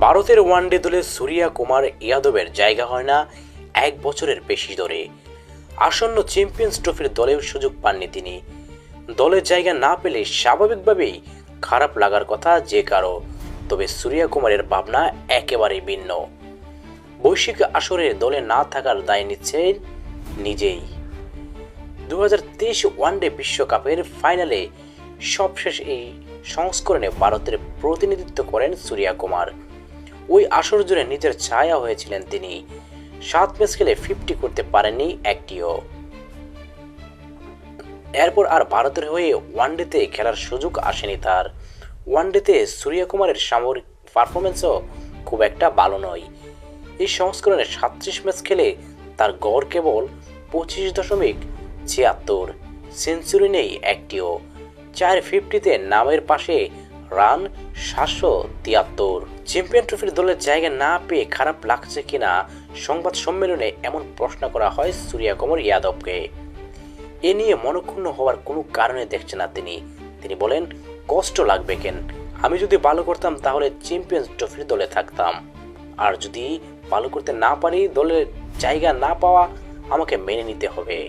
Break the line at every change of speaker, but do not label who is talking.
ভারতের ওয়ানডে দলে সূর্যা কুমার ইয়াদবের জায়গা হয় না এক বছরের বেশি ধরে। আসন্ন চ্যাম্পিয়ন্স ট্রফির দলেও সুযোগ পাননি তিনি। দলের জায়গা না পেলে স্বাভাবিকভাবেই খারাপ লাগার কথা যে কারও। তবে সূর্যা কুমারের ভাবনা একেবারেই ভিন্ন। বৈশ্বিক আসরে দলে না থাকার দায় নিচ্ছেন নিজেই। দু হাজার তেইশ ওয়ানডে বিশ্বকাপের ফাইনালে সবশেষ এই সংস্করণে ভারতের প্রতিনিধিত্ব করেন সূর্যা কুমার। ওই আসর জুড়ে নিজের ছায়া হয়েছিলেন তিনি। সাত ম্যাচ খেলে ফিফটি করতে পারেননি একটিও। এরপর আর ভারতের হয়ে ওয়ানডেতে খেলার সুযোগ আসেনি তার। ওয়ানডেতে সূর্যা কুমারের সামরিক পারফরমেন্সও খুব একটা ভালো নয়। এই সংস্করণে সাতত্রিশ ম্যাচ খেলে তার গড় কেবল পঁচিশ দশমিক ছিয়াত্তর, সেঞ্চুরি নেই একটিও। চার ফিফটিতে নামের পাশে রান সাতশো তিয়াত্তর। চ্যাম্পিয়ন ট্রফির দলের জায়গা না পেয়ে খারাপ লাগছে কিনা সংবাদ সম্মেলনে এমন প্রশ্ন করা হয় সূর্যা কুমার যাদবকে এ নিয়ে মনক্ষুণ্ণ হওয়ার কোনো কারণে দেখছে না তিনি। তিনি বলেন, কষ্ট লাগবে কেন? আমি যদি ভালো করতাম তাহলে চ্যাম্পিয়ন্স ট্রফির দলে থাকতাম। আর যদি ভালো করতে না পারি, দলের জায়গা না পাওয়া আমাকে মেনে নিতে হবে।